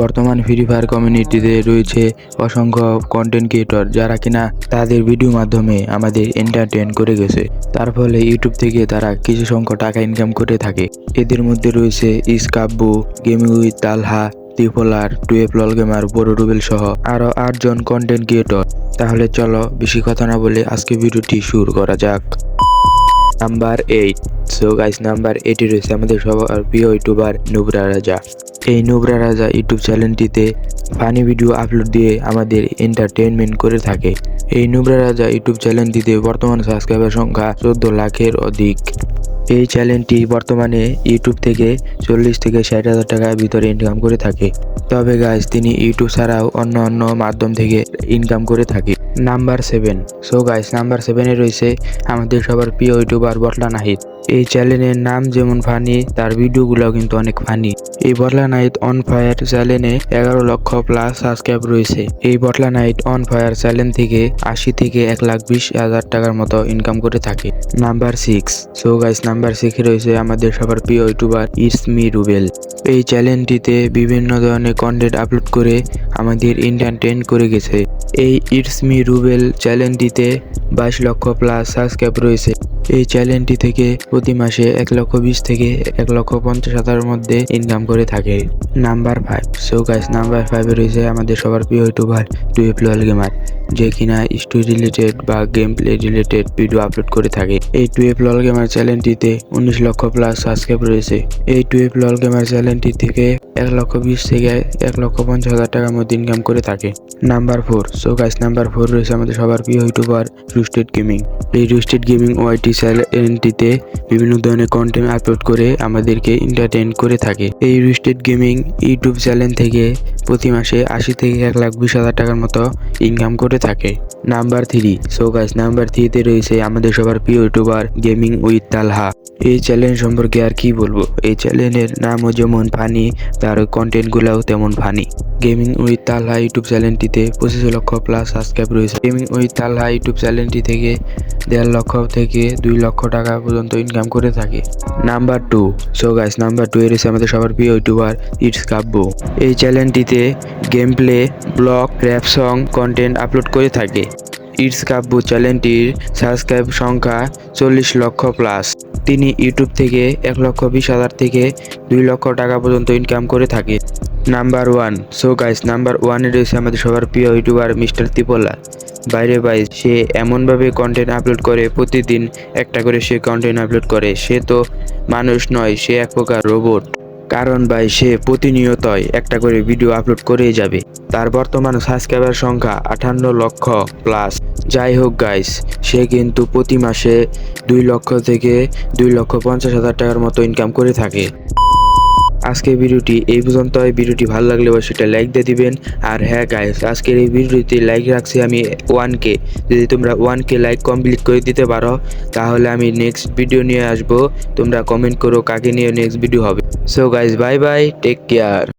বর্তমান free fire কমিউনিটিতে রয়েছে অসংখ্য কন্টেন্ট ক্রিয়েটর যারা কিনা তাদের ভিডিও মাধ্যমে আমাদের এন্টারটেন করে গেছে। তার ফলে ইউটিউব থেকে তারা কিছু সংখ্যক টাকা ইনকাম করে থাকে। এদের মধ্যে রয়েছে ইসকাব্বু গেমিং উইথ তালহা ত্রিপোলার টুয়েপ লল গেমার বড় রুবেল সহ আরও আটজন কন্টেন্ট ক্রিয়েটর তাহলে চলো বেশি কথা না বলে আজকে ভিডিওটি শুরু করা যাক। Number eight so guys number এইটে রয়েছে আমাদের সবার প্রিয় ইউটিউবার নুবরা রাজা। এই নুবরা রাজা ইউটিউব চ্যানেলটিতে ফানি ভিডিও আপলোড দিয়ে আমাদের এন্টারটেনমেন্ট করে থাকে। এই নুবরা রাজা ইউটিউব চ্যানেলটিতে বর্তমান সাবস্ক্রাইবার সংখ্যা চোদ্দ লাখের অধিক। এই চ্যানেলটি বর্তমানে ইউটিউব থেকে চল্লিশ থেকে ষাট হাজার টাকার ভিতরে ইনকাম করে থাকে। তবে গাইস তিনি ইউটিউব ছাড়াও অন্য অন্য মাধ্যম থেকে ইনকাম করে থাকে। Number seven so guys number সেভেনে রয়েছে আমাদের সবার প্রিয় ইউটিউবার বটলা নাহিদ। এই চ্যানেলের নাম যেমন ফানি, তার ভিডিওগুলো কিন্তু অনেক ফানি। এই বটলা নাইট অন ফায়ার চ্যানেলে এগারো লক্ষ প্লাস সাবস্ক্রাইব রয়েছে। এই বটলা নাইট অন ফায়ার চ্যানেল থেকে আশি থেকে এক লাখ বিশ হাজার টাকার মতো ইনকাম করে থাকে। Number six so guys number six রয়েছে আমাদের সবার প্রিয় ইউটিউবার ইসমি রুবেল। এই চ্যানেলটিতে বিভিন্ন ধরনের কন্টেন্ট আপলোড করে আমাদের এন্টারটেন করে গেছে। এই ইটস মি রুবেল চ্যানেলটিতে বাইশ লক্ষ প্লাস সাবস্ক্রাইব রয়েছে। এই চ্যানেলটি থেকে প্রতি মাসে এক লক্ষ বিশ থেকে এক লক্ষ পঞ্চাশ হাজারের মধ্যে ইনকাম করে থাকে। Number five so guys number ফাইভে রয়েছে আমাদের সবার প্রিয় ইউটিউবার টুয়েপ লল গেমার যে কিনা স্টোরি রিলেটেড বা game play related video upload করে থাকে। এই টুয়েপ লল গেমার চ্যানেলটিতে উনিশ লক্ষ প্লাস সাবস্ক্রাইব রয়েছে। এই টুয়েপ লল গেমার চ্যানেলটি থেকে এক লক্ষ বিশ থেকে এক লক্ষ পঞ্চাশ হাজার টাকার মধ্যে ইনকাম করে থাকে। Number four. So guys number four রয়েছে আমাদের সবার প্রিয় ইউটিউবার রুস্টেড গেমিং। এই রুস্টেড গেমিং ওয়াইটি চ্যানেলটিতে বিভিন্ন ধরনের কন্টেন্ট আপলোড করে আমাদেরকে এন্টারটেন করে থাকে। এই রুস্টেড গেমিং ইউটিউব চ্যানেল থেকে প্রতি মাসে আশি থেকে এক লাখ বিশ হাজার টাকার মতো ইনকাম করে থাকে। Number three. So guys number থ্রিতে রয়েছে আমাদের সবার প্রিয় ইউটিউবার গেমিং উইথ তালহা। এই চ্যানেল সম্পর্কে আর কি বলব? এই চ্যানেলের নামও যেমন ফানি, তার কন্টেন্টগুলোও তেমন funny. Gaming with Talha YouTube চ্যানেলটিতে পঁচিশ লক্ষ প্লাস সাবস্ক্রাইব রয়েছে। গেমিং উইথ তালহা ইউটিউব চ্যানেলটি থেকে দেড় লক্ষ থেকে দুই লক্ষ টাকা পর্যন্ত ইনকাম করে থাকে। Number two so guys number two এর আমাদের সবার প্রিয় ইউটিউবার ইটস কাব্য এই চ্যানেলটিতে game play blog rap song content upload করে থাকে। ইটস কাব্য চ্যানেলটির সাবস্ক্রাইব সংখ্যা চল্লিশ লক্ষ প্লাস তিনি ইউটিউব থেকে এক লক্ষ বিশ হাজার থেকে দুই লক্ষ টাকা পর্যন্ত ইনকাম করে থাকে number one so guys number ওয়ানে রয়েছে আমাদের সবার প্রিয় ইউটিউবার মিস্টার তিপোলা বাইরে বাই সে এমনভাবে কন্টেন্ট আপলোড করে, প্রতিদিন একটা করে সে কন্টেন্ট আপলোড করে। সে তো মানুষ নয়, সে এক প্রকার রোবট কারণ ভাই, সে প্রতিনিয়তই একটা করে ভিডিও আপলোড করেই যাবে। তার বর্তমান সাবস্ক্রাইবার সংখ্যা আটান্ন লক্ষ প্লাস যাই হোক গাইস সে কিন্তু প্রতি মাসে দুই লক্ষ থেকে দুই লক্ষ পঞ্চাশ হাজার টাকার মতো ইনকাম করে থাকে। আজকের ভিডিওটি এই পর্যন্ত ভিডিওটি ভালো লাগলে অবশ্যই সেটা লাইক দিয়ে দিবেন। আর হ্যাঁ গাইস আজকের এই ভিডিওতে লাইক রাখছি আমি ওয়ান কে যদি তোমরা ওয়ান কে লাইক কমপ্লিট করে দিতে পারো, তাহলে আমি নেক্সট ভিডিও নিয়ে আসব। তোমরা কমেন্ট করো কাকে নিয়ে নেক্সট ভিডিও হবে। So guys bye bye take care